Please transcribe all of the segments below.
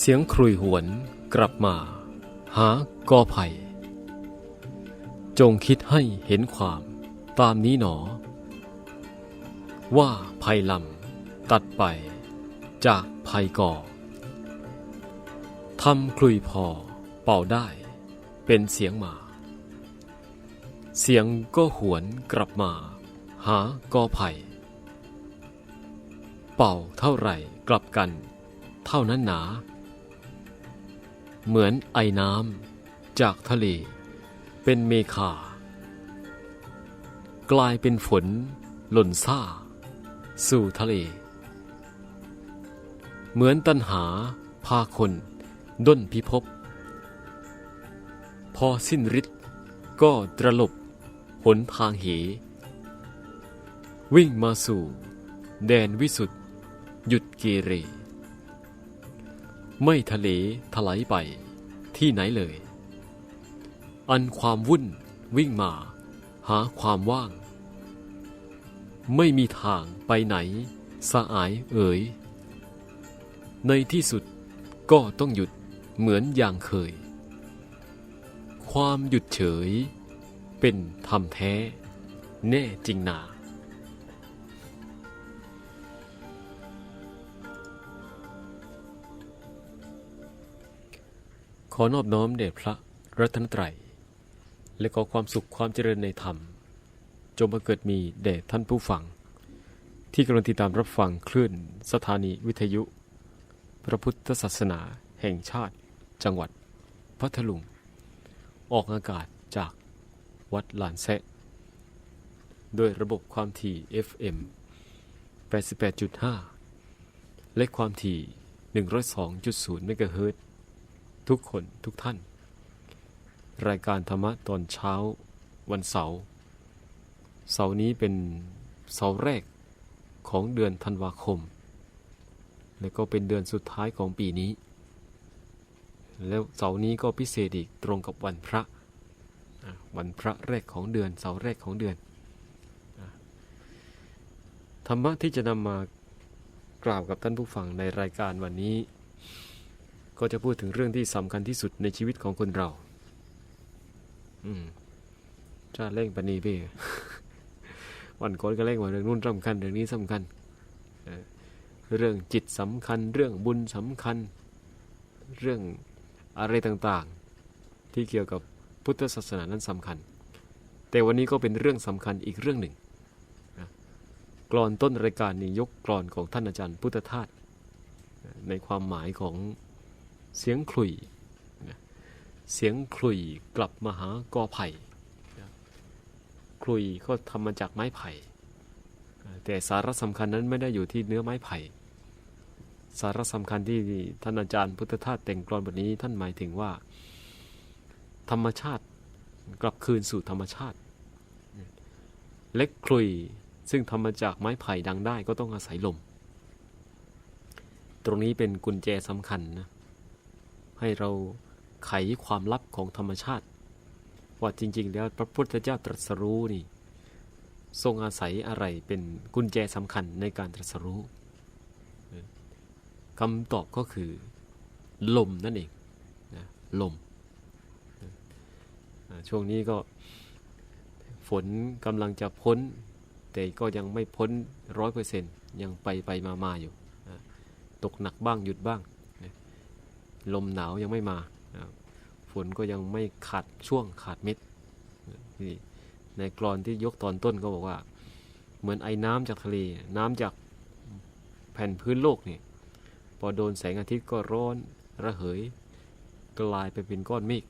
เสียงครุยหวนกลับมา หากอไผ่จงคิดให้เห็นความตามนี้หนอ ว่าภัยลำตัดไปจากภัยก่อทำคลุยพอเป่าได้ เป็นเสียงมา เสียงก็หวนกลับมา หากอไผ่เป่าเท่าไหร่กลับกัน เท่านั้นหนา เหมือนไอ้น้ำจากทะเล เป็นเมฆากลายเป็นฝน หล่นซ่า สู่ทะเล เหมือนตันหาพาคน ด้นพิภพพอสิ้นฤทธิ์ก็ตรลบหนทางเห วิ่งมาสู่ แดนวิสุทธ์หยุดเกเร ไม่ทะเลถลายไปที่ไหนเลย อันความวุ่นวิ่งมา หาความว่าง ไม่มีทางไปไหน สะอายเอ๋ย ในที่สุดก็ต้องหยุดเหมือนอย่างเคย ความหยุดเฉย เป็นธรรมแท้ แน่จริงหนา อนอบน้อมแด่พระรัตนตรัย และขอความสุขความเจริญในธรรม จงบังเกิดมีแด่ท่านผู้ฟัง ที่กำลังติดตามรับฟังคลื่นสถานีวิทยุ พระพุทธศาสนาแห่งชาติ จังหวัดพัทลุง ออกอากาศจากวัดลานแซะโดยระบบความถี่ FM 88.5 และความถี่ 102.0เมกะเฮิรตซ์ ทุกคนทุกท่าน รายการธรรมะตอนเช้าวันเสาร์เสาร์นี้เป็นเสาร์แรกของเดือนธันวาคม และก็เป็นเดือนสุดท้ายของปีนี้ แล้วเสาร์นี้ก็พิเศษอีกตรงกับวันพระวันพระแรกของเดือนเสาร์แรกของเดือน ธรรมะที่จะนำมากล่าวกับท่านผู้ฟังในรายการวันนี้ ก็จะพูดถึงเรื่องที่สำคัญที่สุดในชีวิตของคนเรา อืมชาเร่งปณีเป้วันก่อนก็เร่งว่าเรื่องนู้นสำคัญเรื่องนี้สำคัญ เรื่องจิตสำคัญ เรื่องบุญสำคัญ เรื่องอะไรต่างๆ ที่เกี่ยวกับพุทธศาสนานั้นสำคัญ แต่วันนี้ก็เป็นเรื่องสำคัญอีกเรื่องหนึ่งกรอนต้นรายการนี้ยกกรอนของท่านอาจารย์พุทธทาสในความหมายของ เสียงคลุย เสียงคลุยกลับมาหากอไผ่คลุยก็ทำมาจากไม้ไผ่ แต่สาระสำคัญนั้นไม่ได้อยู่ที่เนื้อไม้ไผ่ สาระสำคัญที่ท่านอาจารย์พุทธทาสแต่งกลอนบทนี้ท่านหมายถึงว่า ธรรมชาติกลับคืนสู่ธรรมชาติ เล็กคลุยซึ่งทำมาจากไม้ไผ่ดังได้ก็ต้องอาศัยลม ตรงนี้เป็นกุญแจสำคัญนะ ให้เราไขความลับของธรรมชาติ ว่าจริง ๆ แล้วพระพุทธเจ้าตรัสรู้นี่ ทรงอาศัยอะไรเป็นกุญแจสำคัญในการตรัสรู้คำตอบก็คือ ลมนั่นเองนะลม ช่วงนี้ก็ฝนกำลังจะพ้น แต่ก็ยังไม่พ้นร้อยเปอร์เซ็นยังไปไปมามาอยู่ ตกหนักบ้างหยุดบ้าง ลมหนาวยังไม่มาฝนก็ยังไม่ขาดช่วงขาดเม็ดนี่ในกรอนที่ยกตอนต้นก็บอกว่า เหมือนไอ้น้ำจากทะเล น้ำจากแผ่นพื้นโลกนี่พอโดนแสงอาทิตย์ก็ร้อนระเหย กลายไปเป็นก้อนเมฆ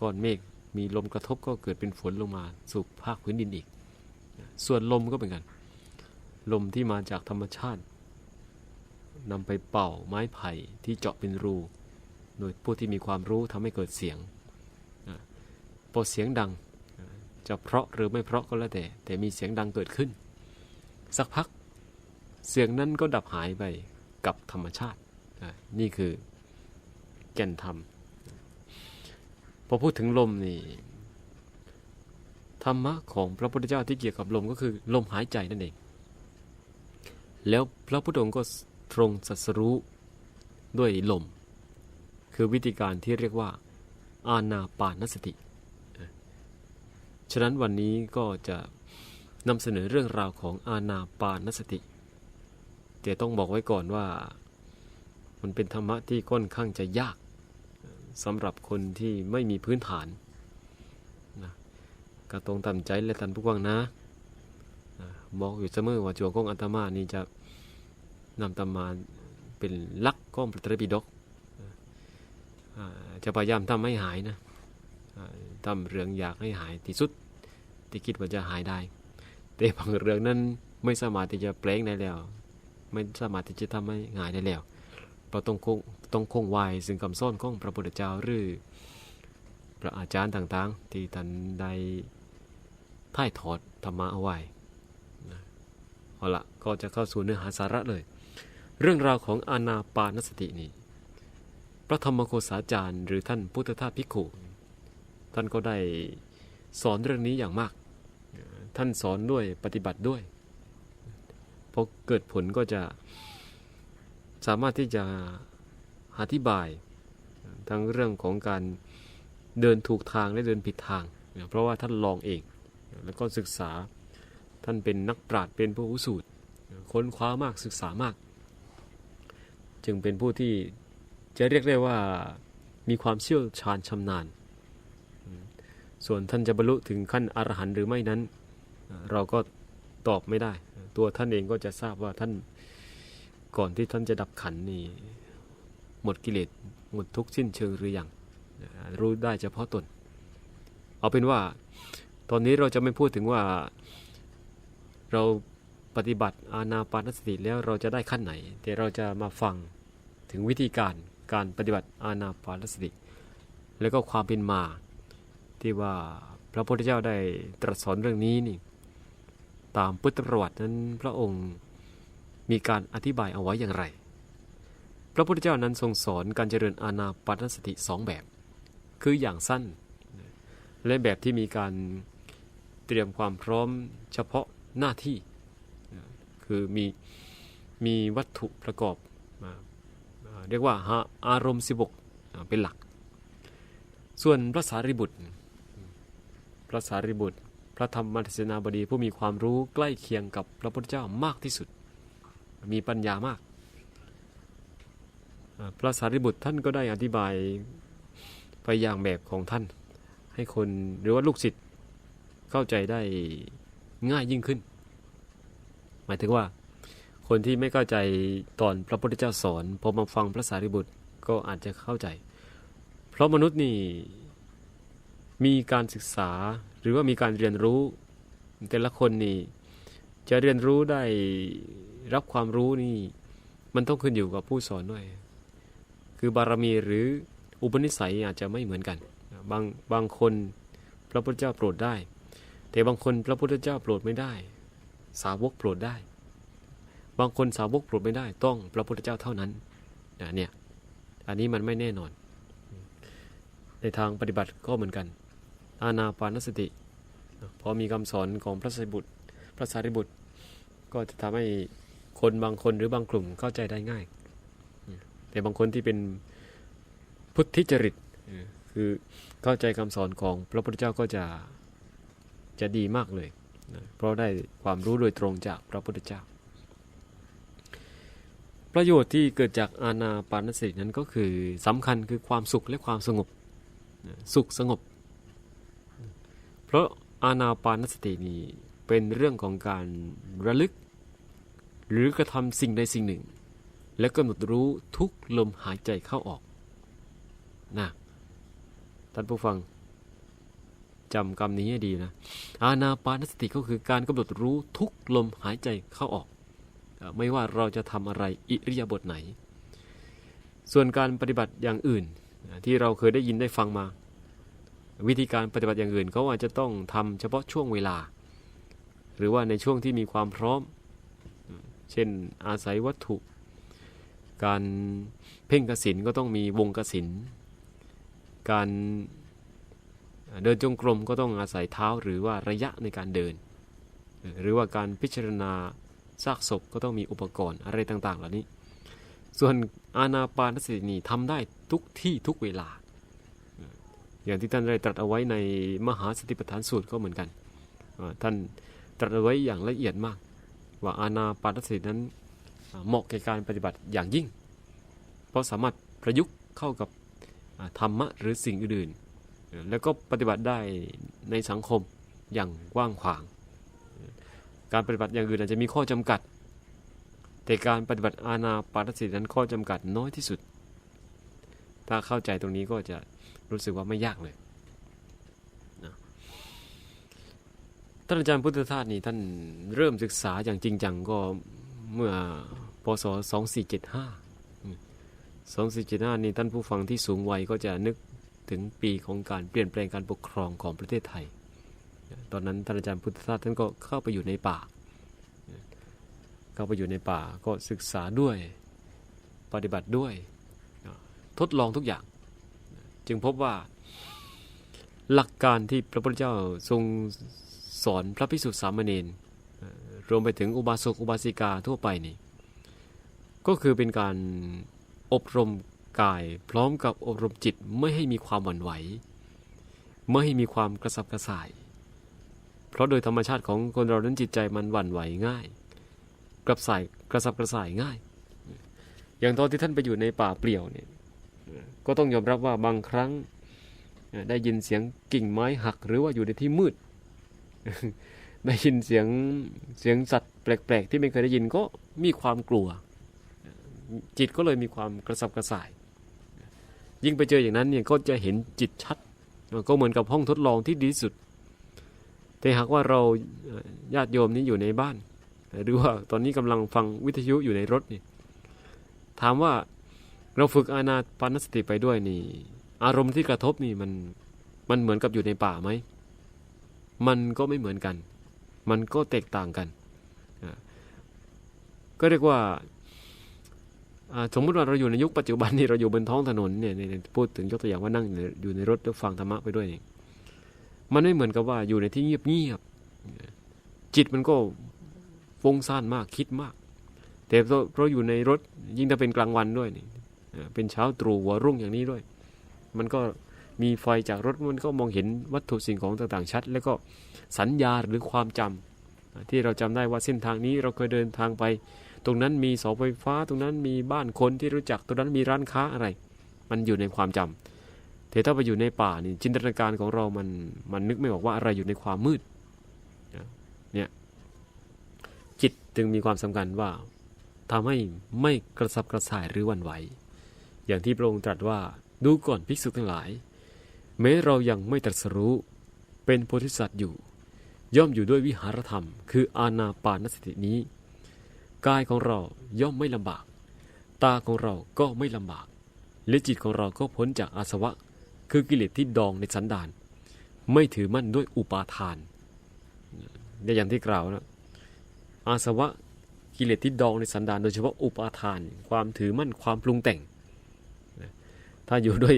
ก้อนเมฆมีลมกระทบก็เกิดเป็นฝนลงมาสู่ภาคพื้นดินอีก ส่วนลมก็เป็นกัน ลมที่มาจากธรรมชาติ นำไปเป่าไม้ไผ่ที่เจาะเป็นรู โดยผู้ที่มีความรู้ทำให้เกิดเสียงพอเสียงดังจะเพราะหรือไม่เพราะก็แล้วแต่ แต่มีเสียงดังเกิดขึ้น สักพักเสียงนั้นก็ดับหายไปกับธรรมชาติ นี่คือแก่นธรรม พอพูดถึงลมนี่ธรรมะของพระพุทธเจ้าที่เกี่ยวกับลมก็คือลมหายใจนั่นเอง แล้วพระพุทธองค์ก็ ทรงสัสรู้ด้วยลม คือวิธีการที่เรียกว่า อานาปานสติ ฉะนั้นวันนี้ก็จะนำเสนอเรื่องราวของอานาปานสติ แต่ต้องบอกไว้ก่อนว่า มันเป็นธรรมะที่ค่อนข้างจะยากสำหรับคนที่ไม่มีพื้นฐานนะก็ตรงตามใจและทันผู้กวางนะนะบอกอยู่เสมอว่าจัวกงอัตมานี่จะ นำตำมาเป็นลักก้องพระตรปิฎกจะพยายามทำให้หายนะทำเรื่องอยากให้หายที่สุดที่คิดว่าจะหายได้ แต่บางเรื่องนั้นไม่สามารถที่จะแปลงได้แล้ว ไม่สามารถที่จะทำให้หายได้แล้วเราต้องคงต้องคงไว้ซึ่งคำสอนของพระพุทธเจ้าหรือพระอาจารย์ต่างๆ ที่ท่านได้ถ่ายทอดธรรมะเอาไว้เอาละก็จะเข้าสู่เนื้อหาสาระเลย เรื่องราวของอานาปานสตินี้ พระธรรมโคสาจารย์ หรือท่านพุทธทาสภิขุท่านก็ได้สอนเรื่องนี้อย่างมาก ท่านสอนด้วยปฏิบัติด้วยพอเกิดผลก็จะสามารถที่จะอธิบายทั้งเรื่องของการเดินถูกทางและเดินผิดทาง เพราะว่าท่านลองเอง แล้วก็ศึกษาท่านเป็นนักปราชญ์เป็นผู้อุสูตรค้นคว้ามากศึกษามาก จึงเป็นผู้ที่จะเรียกได้ว่ามีความเชี่ยวชาญชำนาญ ส่วนท่านจะบรรลุถึงขั้นอรหันต์หรือไม่นั้น เราก็ตอบไม่ได้ ตัวท่านเองก็จะทราบว่าท่านก่อนที่ท่านจะดับขันนี่หมดกิเลสหมดทุกข์สิ้นเชิงหรือยังรู้ได้เฉพาะตน เอาเป็นว่าตอนนี้เราจะไม่พูดถึงว่าเรา ปฏิบัติอาณาปานสติแล้วเราจะได้ขั้นไหนแต่เราจะมาฟังถึงวิธีการการปฏิบัติอาณาปานสติ แล้วก็ความเป็นมา ที่ว่าพระพุทธเจ้าได้ตรัสสอนเรื่องนี้นี่ตามพุทธประวัตินั้นพระองค์มีการอธิบายเอาไว้อย่างไร พระพุทธเจ้านั้นทรงสอนการเจริญอาณาปานสติสองแบบ คืออย่างสั้น และแบบที่มีการเตรียมความพร้อมเฉพาะหน้าที่ คือมีมีวัตถุประกอบเรียกว่าอารมณ์สิบกเป็นหลัก ส่วนพระสารีบุตร พระสารีบุตร พระธรรมมัทสนาบดีผู้มีความรู้ใกล้เคียงกับพระพุทธเจ้ามากที่สุด มีปัญญามาก พระสารีบุตรท่านก็ได้อธิบายไปอย่างแบบของท่าน ให้คนหรือว่าลูกศิษย์เข้าใจได้ง่ายยิ่งขึ้น มายถึงว่า คนที่ไม่เข้าใจตอนพระพุทธเจ้าสอนพอมาฟังพระสารีบุตรก็อาจจะเข้าใจ เพราะมนุษย์นี่มีการศึกษาหรือว่ามีการเรียนรู้ แต่ละคนนี่จะเรียนรู้ได้รับความรู้นี่ มันต้องขึ้นอยู่กับผู้สอนด้วย คือบารมีหรืออุปนิสัยอาจจะไม่เหมือนกัน บางบางคนพระพุทธเจ้าโปรดได้ แต่บางคนพระพุทธเจ้าโปรดไม่ได้ สาวกโปรดได้ บางคนสาวกโปรดไม่ได้ต้องพระพุทธเจ้าเท่านั้นเนี่ยอันนี้มันไม่แน่นอน ในทางปฏิบัติก็เหมือนกัน อาณาปานสติ พอมีคำสอนของพระสารีบุตร พระสารีบุตร ก็จะทำให้คนบางคนหรือบางกลุ่มเข้าใจได้ง่าย แต่บางคนที่เป็นพุทธิจริตคือเข้าใจคำสอนของพระพุทธเจ้าก็จะจะดีมากเลย นะเพราะได้ความรู้โดยตรงจากพระพุทธเจ้า ประโยชน์ที่เกิดจากอาณาปานสตินั้นก็คือสำคัญคือความสุขและความสงบสุขสงบ เพราะอาณาปานสตินี้เป็นเรื่องของการระลึก หรือกระทำสิ่งใดสิ่งหนึ่ง และกำหนดรู้ทุกลมหายใจเข้าออกนะท่านผู้ฟัง จำคำนี้ให้ดีนะ อาณาปานสติก็คือการกำหนดรู้ทุกลมหายใจเข้าออก ไม่ว่าเราจะทำอะไรอิริยาบถไหน ส่วนการปฏิบัติอย่างอื่น ที่เราเคยได้ยินได้ฟังมา วิธีการปฏิบัติอย่างอื่นเขาอาจจะต้องทำเฉพาะช่วงเวลา หรือว่าในช่วงที่มีความพร้อม เช่นอาศัยวัตถุ การเพ่งกสินก็ต้องมีวงกสินการ เดินจงกรมก็ต้องอาศัยเท้าหรือว่าระยะในการเดิน หรือว่าการพิจารณาซากศพก็ต้องมีอุปกรณ์อะไรต่างๆ เหล่านี้ ส่วนอานาปานสตินี่ทำได้ทุกที่ทุกเวลา อย่างที่ท่านได้ตรัสเอาไว้ในมหาสติปัฏฐานสูตรก็เหมือนกัน ท่านตรัสเอาไว้อย่างละเอียดมาก ว่าอานาปานสตินั้นเหมาะแก่การปฏิบัติอย่างยิ่ง เพราะสามารถประยุกต์เข้ากับธรรมะหรือสิ่งอื่นๆ แล้วก็ปฏิบัติได้ในสังคมอย่างกว้างขวาง การปฏิบัติอย่างอื่นอาจจะมีข้อจำกัด แต่การปฏิบัติอาณาปานสตินั้นข้อจำกัดน้อยที่สุด ถ้าเข้าใจตรงนี้ก็จะรู้สึกว่าไม่ยากเลยนะท่านอาจารย์พุทธทาสนี่ท่านเริ่มศึกษาอย่างจริงจังก็เมื่อพศ 2475อืม2475 นี่ท่านผู้ฟังที่สูงวัยก็จะนึก ถึงปีของการเปลี่ยนแปลงการปกครองของประเทศไทย ตอนนั้นท่านอาจารย์พุทธทาสท่านก็เข้าไปอยู่ในป่า เข้าไปอยู่ในป่าก็ศึกษาด้วยปฏิบัติด้วย ทดลองทุกอย่าง จึงพบว่าหลักการที่พระพุทธเจ้าทรงสอนพระภิกษุสามเณรรวมไปถึงอุบาสกอุบาสิกาทั่วไปนี่ก็คือเป็นการอบรม กาย พร้อมกับอบรมจิตไม่ให้มีความหวั่นไหว ไม่ให้มีความกระสับกระส่าย เพราะโดยธรรมชาติของคนเรานั้นจิตใจมันหวั่นไหวง่าย กระส่ายกระสับกระส่ายง่าย อย่างตอนที่ท่านไปอยู่ในป่าเปลี่ยวเนี่ยก็ต้องยอมรับว่าบางครั้งได้ยินเสียงกิ่งไม้หักหรือว่าอยู่ในที่มืด ได้ยินเสียงเสียงสัตว์แปลกๆ ที่ไม่เคยได้ยินก็มีความกลัว จิตก็เลยมีความกระสับกระส่าย ยิ่งไปเจออย่างนั้นเนี่ยก็จะเห็นจิตชัด ก็เหมือนกับห้องทดลองที่ดีสุด แต่หากว่าเราญาติโยมนี้อยู่ในบ้าน หรือว่าตอนนี้กำลังฟังวิทยุอยู่ในรถนี่ถามว่าเราฝึกอานาปานสติไปด้วยนี่ อารมณ์ที่กระทบนี่มันมันเหมือนกับอยู่ในป่าไหม มันก็ไม่เหมือนกัน มันก็แตกต่างกัน ก็เรียกว่า สมมติว่าเราอยู่ในยุคปัจจุบันนี่เราอยู่บนท้องถนนเนี่ยพูดถึงยกตัวอย่างว่านั่งอยู่ในรถแล้วฟังธรรมะไปด้วยนี่มันไม่เหมือนกับว่าอยู่ในที่เงียบเงียบๆจิตมันก็ฟุ้งซ่านมากคิดมาก แต่เพราะอยู่ในรถยิ่งถ้าเป็นกลางวันด้วยนี่เอ่อเป็นเช้าตรู่หัวรุ่งอย่างนี้ด้วย มันก็มีไฟจากรถมันก็มองเห็นวัตถุสิ่งของต่างๆชัด แล้วก็สัญญาหรือความจำอ่าที่เราจำได้ว่าเส้นทางนี้เราเคยเดินทางไป ตรงนั้นมีเสาไฟฟ้า ตรงนั้นมีบ้านคนที่รู้จัก ตรงนั้นมีร้านค้าอะไร มันอยู่ในความจำแต่ถ้าไปอยู่ในป่านี่จินตนาการของเรามันมันนึกไม่ออกว่าอะไรอยู่ในความมืดเนี่ยจิตจึงมีความสำคัญว่าทำให้ไม่กระสับกระส่ายหรือวันไหว อย่างที่พระองค์ตรัสว่าดูก่อนภิกษุทั้งหลาย แม้เรายังไม่ตรัสรู้เป็นโพธิสัตว์อยู่ ย่อมอยู่ด้วยวิหารธรรม คืออาณาปานสตินี้ กายของเราย่อมไม่ลำบาก ตาของเราก็ไม่ลำบาก และจิตของเราก็พ้นจากอาสวะ คือกิเลสที่ดองในสันดาน ไม่ถือมั่นด้วยอุปาทานเนี่ยอย่างที่กล่าวนะอาสวะกิเลสที่ดองในสันดานโดยเฉพาะอุปาทาน ความถือมั่นความปรุงแต่ง ถ้าอยู่ด้วย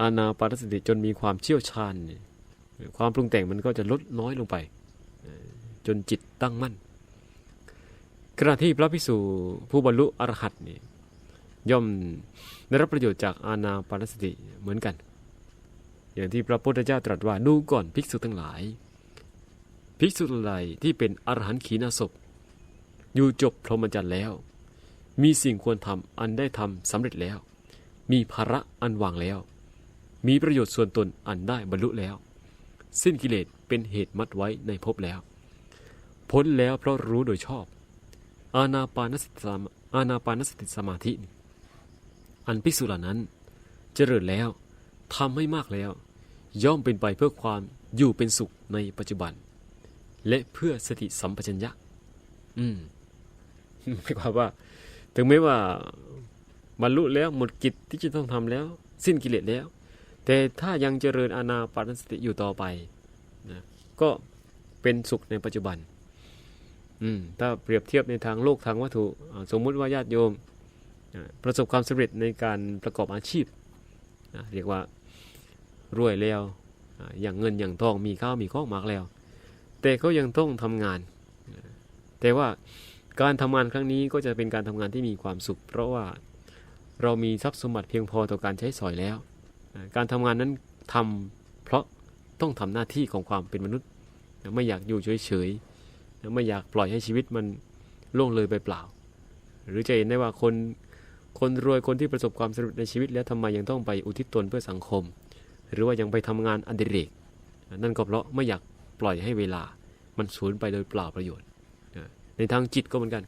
อาณาปานสติจนมีความเชี่ยวชาญ ความปรุงแต่งมันก็จะลดน้อยลงไป จนจิตตั้งมั่น ขณะที่พระพิสูผู้บรรลุอรหัตนี่ย่อมได้รับประโยชน์จากอาณาปานสติเหมือนกัน อย่างที่พระพุทธเจ้าตรัสว่าดูก่อนภิกษุทั้งหลาย ภิกษุทั้งหลายที่เป็นอรหันต์ขีณาศพ อยู่จบพรหมจรรย์แล้ว มีสิ่งควรทำอันได้ทำสำเร็จแล้ว มีภาระอันวางแล้ว มีประโยชน์ส่วนตนอันได้บรรลุแล้ว สิ้นกิเลสเป็นเหตุมัดไว้ในภพแล้ว พ้นแล้วเพราะรู้โดยชอบ อาณาปานสติสมาอาณาปานสติสมาธิ อันภิกษุเหล่านั้น เจริญแล้วทำให้มากแล้ว ย่อมเป็นไปเพื่อความอยู่เป็นสุขในปัจจุบัน และเพื่อสติสัมปชัญญะ อืมหมายความว่า ถึงแม้ว่าบรรลุแล้วหมดกิจที่จะต้องทำแล้ว สิ้นกิเลสแล้ว แต่ถ้ายังเจริญอาณาปานสติอยู่ต่อไปนะก็เป็นสุขในปัจจุบัน อืมถ้าเปรียบเทียบในทางโลกทางวัตถุ สมมุติว่าญาติโยมประสบความสำเร็จในการประกอบอาชีพ เรียกว่ารวยแล้ว อย่างเงินอย่างทองมีข้าวมีข้องมากแล้ว แต่ก็ยังต้องทำงาน แต่ว่าการทำงานครั้งนี้ก็จะเป็นการทำงานที่มีความสุข เพราะว่าเรามีทรัพย์สมบัติเพียงพอต่อการใช้สอยแล้ว การทำงานนั้นทำเพราะต้องทำหน้าที่ของความเป็นมนุษย์ ไม่อยากอยู่เฉยๆ ไม่อยากปล่อยให้ชีวิตมันล่วงเลยไปเปล่า หรือจะเห็นได้ว่าคนคนรวยคนที่ประสบความสำเร็จในชีวิตแล้วทำไมยังต้องไปอุทิศตนเพื่อสังคม หรือว่ายังไปทำงานอดิเรก นั่นก็เพราะไม่อยากปล่อยให้เวลามันสูญไปโดยเปล่าประโยชน์ ในทางจิตก็เหมือนกัน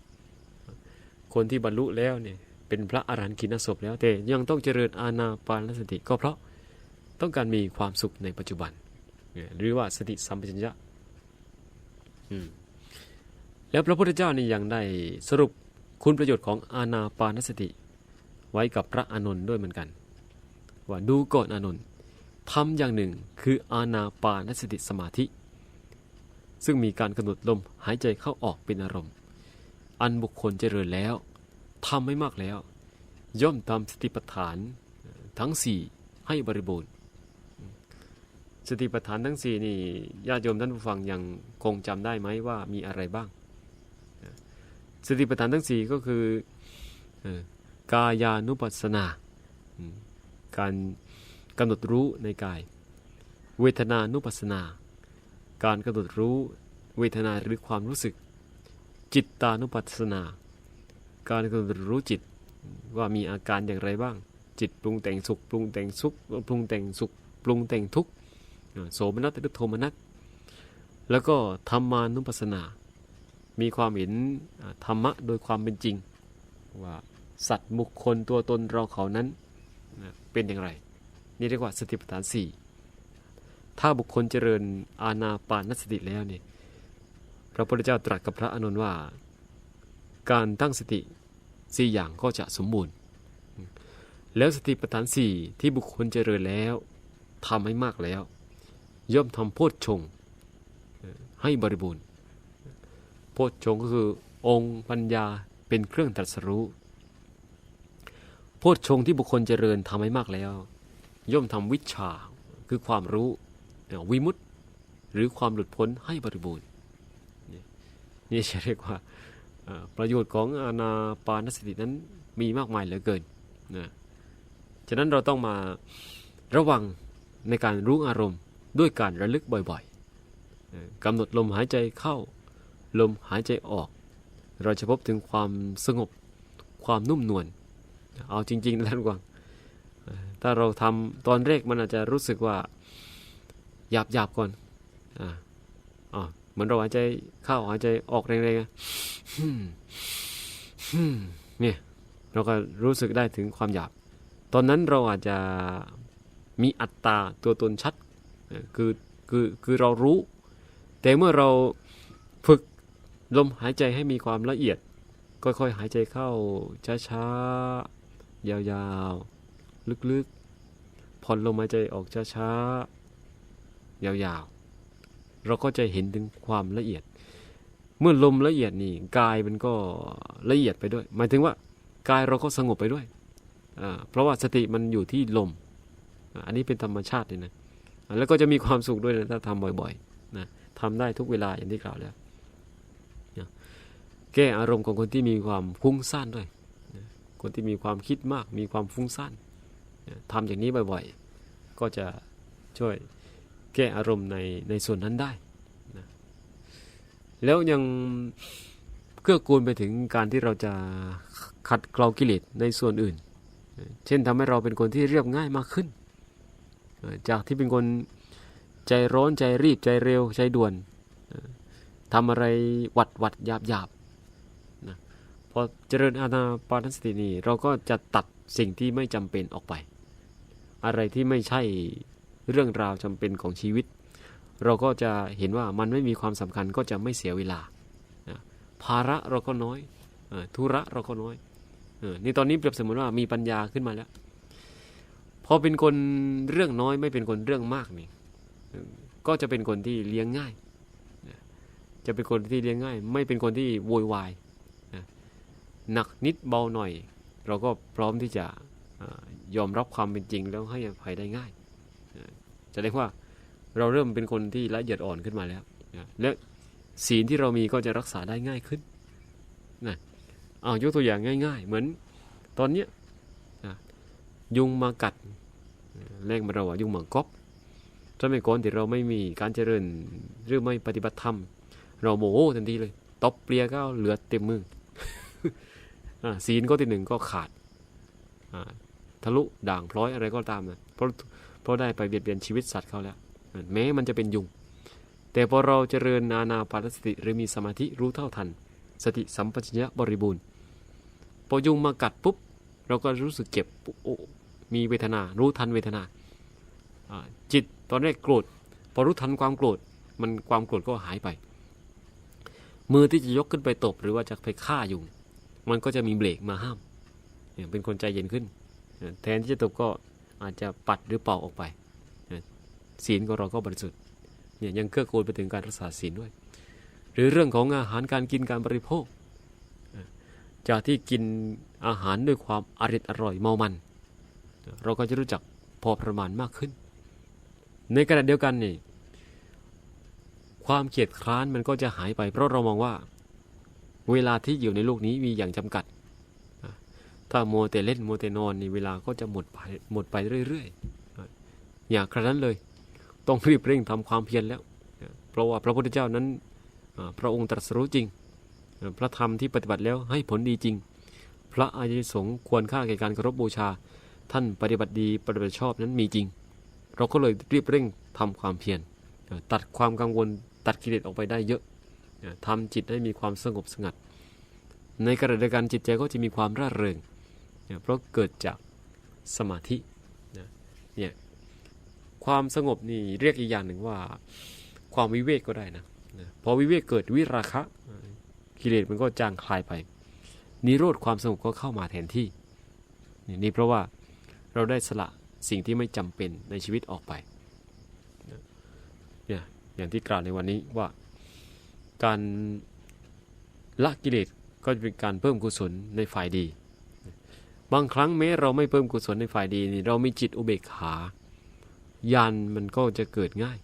คนที่บรรลุแล้วเนี่ยเป็นพระอรหันต์กินศพแล้วแต่ยังต้องเจริญอาณาปานสติก็เพราะต้องการมีความสุขในปัจจุบัน หรือว่าสติสัมปชัญญะอืม แล้วพระพุทธเจ้านี่ยังได้สรุปคุณประโยชน์ของอาณาปานสติ ไว้กับพระอานนท์ด้วยเหมือนกัน ว่าดูก่อนอานนท์ทำอย่างหนึ่งคืออาณาปานสติสมาธิ ซึ่งมีการกำหนดลมหายใจเข้าออกเป็นอารมณ์ อันบุคคลเจริญแล้วทำไม่มากแล้ว ย่อมทำสติปัฏฐานทั้งสี่ให้บริบูรณ์ สติปัฏฐานทั้งสี่นี่ญาติโยมท่านผู้ฟังยังคงจำได้ไหมว่ามีอะไรบ้าง สติปัฏฐานทั้งสี่ก็คืออกายานุปัสสนา การกำหนดรู้ในกาย เวทนานุปัสสนา การกำหนดรู้เวทนาหรือความรู้สึก จิตตานุปัสสนา การกำหนดรู้จิตว่ามีอาการอย่างไรบ้าง จิตปรุงแต่งสุขปรุงแต่งสุขปรุงแต่งสุขปรุงแต่งทุกข์โสมนัสหรือโทมนัสแล้วก็ธรรมานุปัสสนา มีความเห็นธรรมะโดยความเป็นจริง ว่าสัตว์บุคคลตัวตนเราเขานั้นเป็นอย่างไร นี่เรียกว่าสติปัฏฐานสี่ถ้าบุคคลเจริญอาณาปานสติแล้วเนี่ยพระพุทธเจ้าตรัสกับพระอานนว่า การตั้งสติสี่อย่างก็จะสมบูรณ์ แล้วสติปัฏฐานสี่ที่บุคคลเจริญแล้วทำให้มากแล้ว ย่อมทำโพชฌงให้บริบูรณ์ พชฌงค์ก็คือองค์ปัญญาเป็นเครื่องตรัสรู้โพชฌงที่บุคคลเจริญทำให้มากแล้ว ย่อมทำวิชาคือความรู้วิมุตติหรือความหลุดพ้นให้บริบูรณ์นี่จะเรียกว่าประโยชน์ของอานาปานสตินั้นมีมากมายเหลือเกินนะฉะนั้นเราต้องมาระวังในการรู้อารมณ์ด้วยการระลึกบ่อยๆกำหนดลมหายใจเข้า ลมหายใจออก เราจะพบถึงความสงบความนุ่มนวลเอาจริงๆนะท่านกวางถ้าเราทำตอนแรกมันอาจจะรู้สึกว่าหยาบหยาบก่อนอ่าอ๋อเหมือนเราหายใจเข้าหายใจออกแรงๆอะฮึ่มฮึ่มเนี่ยเราก็รู้สึกได้ถึงความหยาบ ตอนนั้นเราอาจจะมีอัตตาตัวตนชัดคือคือคือเรารู้ แต่เมื่อเรา ลมหายใจให้มีความละเอียด ค่อยๆ หายใจเข้าช้าๆ ยาวๆ ลึกๆ ผ่อนลมหายใจออกช้าๆ ยาวๆ เราก็จะเห็นถึงความละเอียด เมื่อลมละเอียดนี่กายมันก็ละเอียดไปด้วย หมายถึงว่ากายเราก็สงบไปด้วย เพราะว่าสติมันอยู่ที่ลมอ,อันนี้เป็นธรรมชาติเลยนะ แล้วก็จะมีความสุขด้วยนะถ้าทำบ่อยๆนะทำได้ทุกเวลาอย่างที่กล่าวแล้ว แก้อารมณ์ของคนที่มีความฟุ้งซ่านด้วย คนที่มีความคิดมาก มีความฟุ้งซ่านนะทำอย่างนี้บ่อยๆ ก็จะช่วยแก้อารมณ์ในในส่วนนั้นได้นะแล้วยังเกื้อกูลไปถึงการที่เราจะขัดเกลากิเลสในส่วนอื่น เช่นทำให้เราเป็นคนที่เรียบง่ายมากขึ้น จากที่เป็นคนใจร้อนใจรีบใจเร็วใจด่วนเอ่อทำอะไรหวัดหวัดหยาบหยาบ อเจริญอาณาปานสตินี่เราก็จะตัดสิ่งที่ไม่จำเป็นออกไป อะไรที่ไม่ใช่เรื่องราวจำเป็นของชีวิต เราก็จะเห็นว่ามันไม่มีความสำคัญก็จะไม่เสียเวลา ภาระเราก็น้อยธุระเราก็น้อยนี่ตอนนี้เปรียบเสมือนว่ามีปัญญาขึ้นมาแล้ว พอเป็นคนเรื่องน้อยไม่เป็นคนเรื่องมากนี่ก็จะเป็นคนที่เลี้ยงง่าย จะเป็นคนที่เลี้ยงง่าย ไม่เป็นคนที่โวยวาย หนักนิดเบาหน่อย เราก็พร้อมที่จะอยอมรับความเป็นจริงแล้วให้อภัยได้ง่ายเอ่อแสดงว่าเราเริ่มเป็นคนที่ละเอียดอ่อนขึ้นมาแล้วและศีลที่เรามีก็จะรักษาได้ง่ายขึ้นนะเอายกตัวอย่างง่าย ๆ เหมือนตอนเนี้ยยุงมากัดแรงมาเราว่ายุงหมางก๊อบสมัยก่อนที่เราไม่มีการเจริญหรือไม่ปฏิบัติธรรม เราโมโหทันทีเลยตบเปลียก็เหลือเต็มมือ ศีลก็ที่หนึ่งก็ขาดทะลุด่างพร้อยอะไรก็ตามนะเพราะเพราะได้ไปเบียดเบียนชีวิตสัตว์เขาแล้ว แม้มันจะเป็นยุง แต่พอเราเจริญนานาปานสติหรือมีสมาธิรู้เท่าทัน สติสัมปชัญญะบริบูรณ์พอยุงมากัดปุ๊บ เราก็รู้สึกเจ็บโอ้มีเวทนา รู้ทันเวทนา จิตตอนแรกโกรธ พอรู้ทันความโกรธ มันความโกรธก็หายไป มือที่จะยกขึ้นไปตบหรือว่าจะไปฆ่ายุง มันก็จะมีเบรกมาห้ามเนี่ยเป็นคนใจเย็นขึ้น แทนที่จะตบก็อาจจะปัดหรือเป่าออกไป ศีลของเราก็บริสุทธิ์เนี่ยยังเกื้อกูลไปถึงการรักษาศีลด้วย หรือเรื่องของอาหารการกินการบริโภค จากที่กินอาหารด้วยความอริดอร่อยเมามัน เราก็จะรู้จักพอประมาณมากขึ้น ในขณะเดียวกันนี่ความเกียดคร้านมันก็จะหายไปเพราะเรามองว่า เวลาที่อยู่ในโลกนี้มีอย่างจำกัด ถ้าโมแต่เล่นโมแต่นอนนี่เวลาก็จะหมดไปหมดไปเรื่อยๆ อย่าครั้นั้นเลย ต้องรีบเร่งทำความเพียรแล้ว เพราะว่าพระพุทธเจ้านั้นพระองค์ตรัสรู้จริง พระธรรมที่ปฏิบัติแล้วให้ผลดีจริง พระอานิสงส์ควรค่าแก่การเคารพบูชา ท่านปฏิบัติดีปฏิบัติชอบนั้นมีจริง เราก็เลยรีบเร่งทำความเพียรตัดความกังวลตัดกิเลสออกไปได้เยอะ ทำจิตให้มีความสงบสงัด ในขณะเดียวกันจิตใจก็จะมีความร่าเริงเพราะเกิดจากสมาธิเนี่ยความสงบนี่เรียกอีกอย่างหนึ่งว่า ความวิเวกก็ได้นะพอวิเวกเกิดวิราคะกิเลสมันก็จางคลายไป นิโรธความสงบก็เข้ามาแทนที่นี่เพราะว่าเราได้สละสิ่งที่ไม่จำเป็นในชีวิตออกไปเนี่ยอย่างที่กล่าวในวันนี้ว่า การละกิเลสก็จะเป็นการเพิ่มกุศลในฝ่ายดี บางครั้งแม้เราไม่เพิ่มกุศลในฝ่ายดีนี่เรามีจิตอุเบกขาญาณมันก็จะเกิดง่าย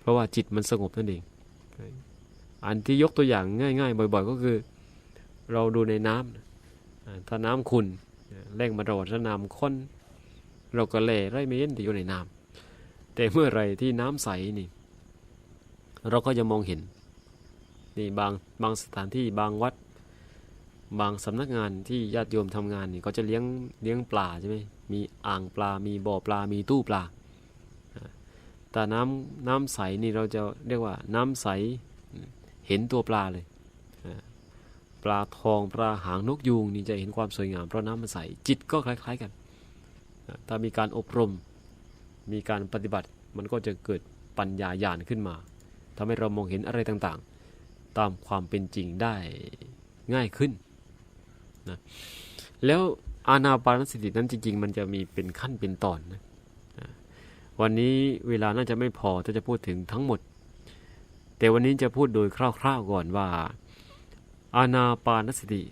เพราะว่าจิตมันสงบนั่นเอง อันที่ยกตัวอย่างง่าย ๆ บ่อย ๆ ก็คือเราดูในน้ำถ้าน้ำขุนแรงมาโดดถ้าน้ำข้นเราก็แล่ไรไม่เย็นที่อยู่ในน้ำแต่เมื่อไรที่น้ำใสนี่ เราก็จะมองเห็นนี่บางบางสถานที่บางวัด บางสำนักงานที่ญาติโยมทำงานนี่ก็จะเลี้ยงเลี้ยงปลาใช่ไหมมีอ่างปลา มีบ่อปลา มีตู้ปลา แต่น้ำน้ำใสนี่เราจะเรียกว่าน้ำใสเห็นตัวปลาเลย ปลาทองปลาหางนกยูงนี่จะเห็นความสวยงามเพราะน้ำมันใสจิตก็คล้าย ๆกัน ถ้ามีการอบรมมีการปฏิบัติมันก็จะเกิดปัญญาญาณขึ้นมา ทำให้เรามองเห็นอะไรต่างๆ ตามความเป็นจริงได้ง่ายขึ้นนะแล้วอานาปานสตินั้นจริง ๆ มันจะมีเป็นขั้นเป็นตอนนะวันนี้เวลาน่าจะไม่พอถ้าจะพูดถึงทั้งหมด แต่วันนี้จะพูดโดยคร่าวๆก่อนว่า อานาปานสติ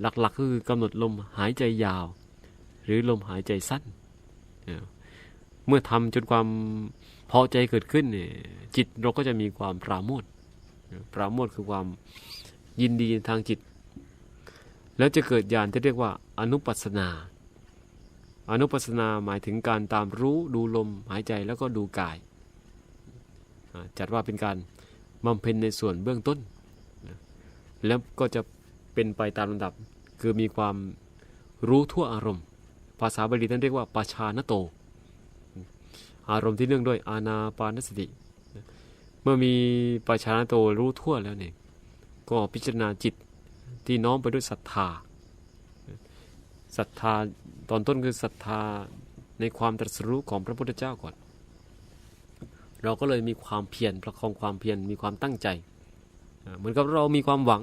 หลักๆก็คือกำหนดลมหายใจยาว หรือลมหายใจสั้น เมื่อทำจนความ อใจเกิดขึ้นเนี่ยจิตเราก็จะมีความปราโมทปราโมทคือความยินดีทางจิต แล้วจะเกิดญาณที่เรียกว่า อนุปัสนา อนุปัสนาหมายถึงการตามรู้ดูลมหายใจแล้วก็ดูกาย จัดว่าเป็นการบำเพ็ญในส่วนเบื้องต้น แล้วก็จะเป็นไปตามลำดับคือมีความรู้ทั่วอารมณ์ ภาษาบาลีท่านเรียกว่าปชานโต อารมณ์ที่เนื่องด้วยอาณาปานสติ เมื่อมีปชาโตรู้ทั่วแล้วเนี่ยก็พิจารณาจิตที่น้อมไปด้วยศรัทธาศรัทธาตอนต้นคือศรัทธาในความตรัสรู้ของพระพุทธเจ้าก่อน เราก็เลยมีความเพียรประคองความเพียรมีความตั้งใจ เหมือนกับเรามีความหวัง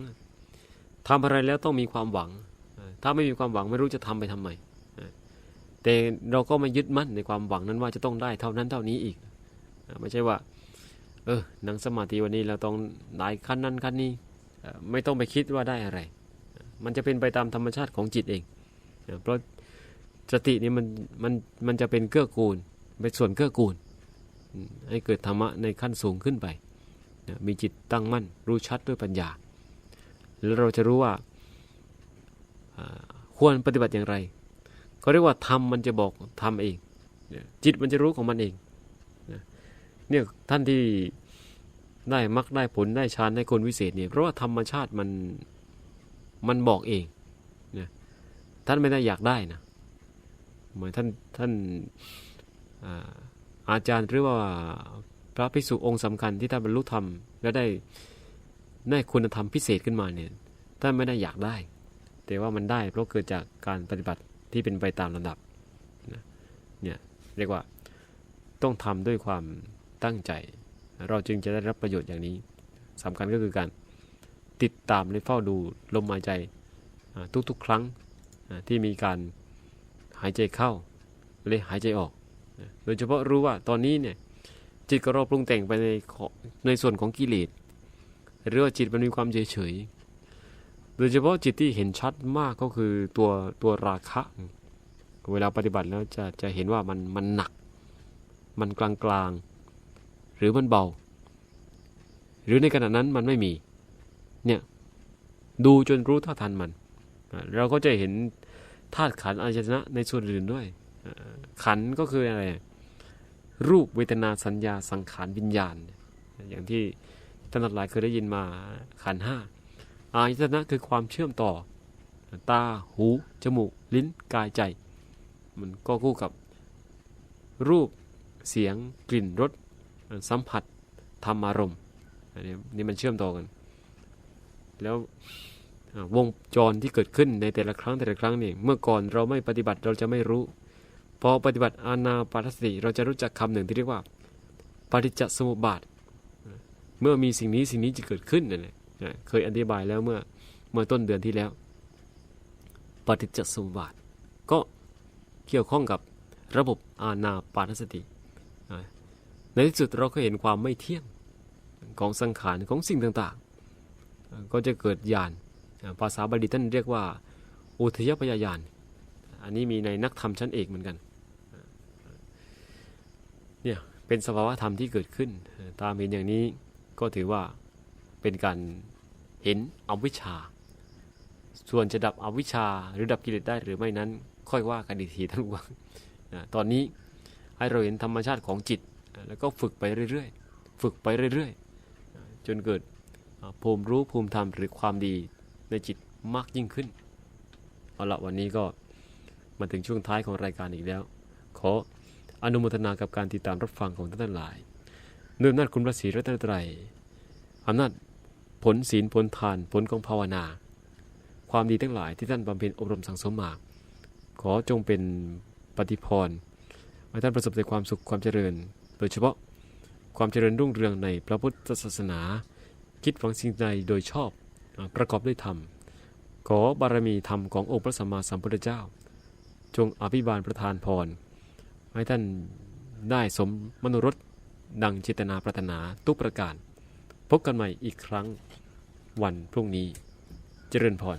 ทำอะไรแล้วต้องมีความหวัง ถ้าไม่มีความหวังไม่รู้จะทำไปทำไม แต่เราก็ไม่ยึดมั่นในความหวังนั้นว่าจะต้องได้เท่านั้นเท่านี้อีก ไม่ใช่ว่า เออนั่งสมาธิวันนี้เราต้องได้ขั้นนั้นขั้นนี้ ไม่ต้องไปคิดว่าได้อะไร มันจะเป็นไปตามธรรมชาติของจิตเอง เพราะสตินี่มันมันมันจะเป็นเกื้อกูล เป็นส่วนเกื้อกูล ให้เกิดธรรมะในขั้นสูงขึ้นไป มีจิตตั้งมั่น รู้ชัดด้วยปัญญา แล้วเราจะรู้ว่าควรปฏิบัติอย่างไร เขาเรียกว่าธรรมมันจะบอกทำเองเนี่ยจิตมันจะรู้ของมันเองนะเนี่ยท่านที่ได้มรรคได้ผลได้ฌานได้คนวิเศษเนี่ยเพราะว่าธรรมชาติมันมันบอกเองนะท่านไม่ได้อยากได้นะเหมือนท่านท่านอ่าอาจารย์หรือว่าพระภิกษุองค์สำคัญที่ท่านบรรลุธรรมและได้ได้คุณธรรมพิเศษขึ้นมาเนี่ยท่านไม่ได้อยากได้ แต่ว่ามันได้เพราะเกิดจากการปฏิบัติ ที่เป็นไปตามลำดับนะเนี่ยเรียกว่าต้องทำด้วยความตั้งใจ เราจึงจะได้รับประโยชน์อย่างนี้สำคัญก็คือการติดตามและเฝ้าดูลมหายใจทุกๆ ครั้งที่มีการหายใจเข้าและหายใจออก โดยเฉพาะรู้ว่าตอนนี้เนี่ยจิตของเราปรุงแต่งไปในในส่วนของกิเลสหรือว่าจิตมันมีความเฉยเฉย ดยเฉพาะจิตที่เห็นชัดมากก็คือตัวตัวราคะ เวลาปฏิบัติแล้วจะจะเห็นว่ามันมันหนัก มันกลางกลางๆหรือมันเบา หรือในขณะนั้นมันไม่มี เนี่ยดูจนรู้เท่าทันมันอ่าเราก็จะเห็นธาตุขันธ์อายตนะในส่วนอื่นด้วยอ่าขันธ์ก็คืออะไร รูปเวทนาสัญญาสังขารวิญญาณ อย่างที่ท่านทั้งหลายเคยได้ยินมาขันธ์ห้า อายตนะคือความเชื่อมต่อ ตา หู จมูก ลิ้น กายใจ มันก็คู่กับ รูป เสียง กลิ่น รส สัมผัส ธรรมารมณ์ อันนี้นี่มันเชื่อมต่อกัน แล้ววงจรที่เกิดขึ้นในแต่ละครั้งแต่ละครั้งนี่ เมื่อก่อนเราไม่ปฏิบัติเราจะไม่รู้ พอปฏิบัติอานาปานสติเราจะรู้จักคำหนึ่งที่เรียกว่า ปฏิจจสมุปบาท เมื่อมีสิ่งนี้สิ่งนี้จะเกิดขึ้นนั่นแหละ นะเคยอธิบายแล้วเมื่อเมื่อต้นเดือนที่แล้ว ปฏิจจสมุปบาทก็เกี่ยวข้องกับระบบอาณาปานสติ ในที่สุดเราก็เห็นความไม่เที่ยงของสังขารของสิ่งต่างๆ ก็จะเกิดญาณภาษาบาลีท่านเรียกว่า อุทยพยายาน อันนี้มีในนักธรรมชั้นเอกเหมือนกันเนี่ยเป็นสภาวะธรรมที่เกิดขึ้น ตามเห็นอย่างนี้ก็ถือว่าเป็นการ เห็นอวิชชา ส่วนจะดับอวิชชาหรือดับกิเลสได้หรือไม่นั้น ค่อยว่ากันอีกทีท่านผู้ฟังนะตอนนี้ให้เราเห็นธรรมชาติของจิต แล้วก็ฝึกไปเรื่อยๆ ฝึกไปเรื่อยๆ จนเกิดภูมิรู้ภูมิธรรมหรือความดีในจิตมากยิ่งขึ้น เอาละวันนี้ก็มาถึงช่วงท้ายของรายการอีกแล้ว ขออนุโมทนากับการติดตามรับฟังของท่านทั้งหลายด้วยอำนาจคุณพระศรีรัตนตรัยอำนาจ ผลศีลผลทานผลของภาวนา ความดีทั้งหลายที่ท่านบำเพ็ญอบรมสังสมมา ขอจงเป็นปฏิพรให้ท่านประสบแต่ความสุขความเจริญ โดยเฉพาะความเจริญรุ่งเรืองในพระพุทธศาสนา คิดหวังสิ่งใดโดยชอบประกอบด้วยธรรม ขอบารมีธรรมขององค์พระสัมมาสัมพุทธเจ้า จงอภิบาลประทานพร ให้ท่านได้สมมนุรสดังเจตนาปรารถนาทุกประการ พบกันใหม่อีกครั้งวันพรุ่งนี้ เจริญพร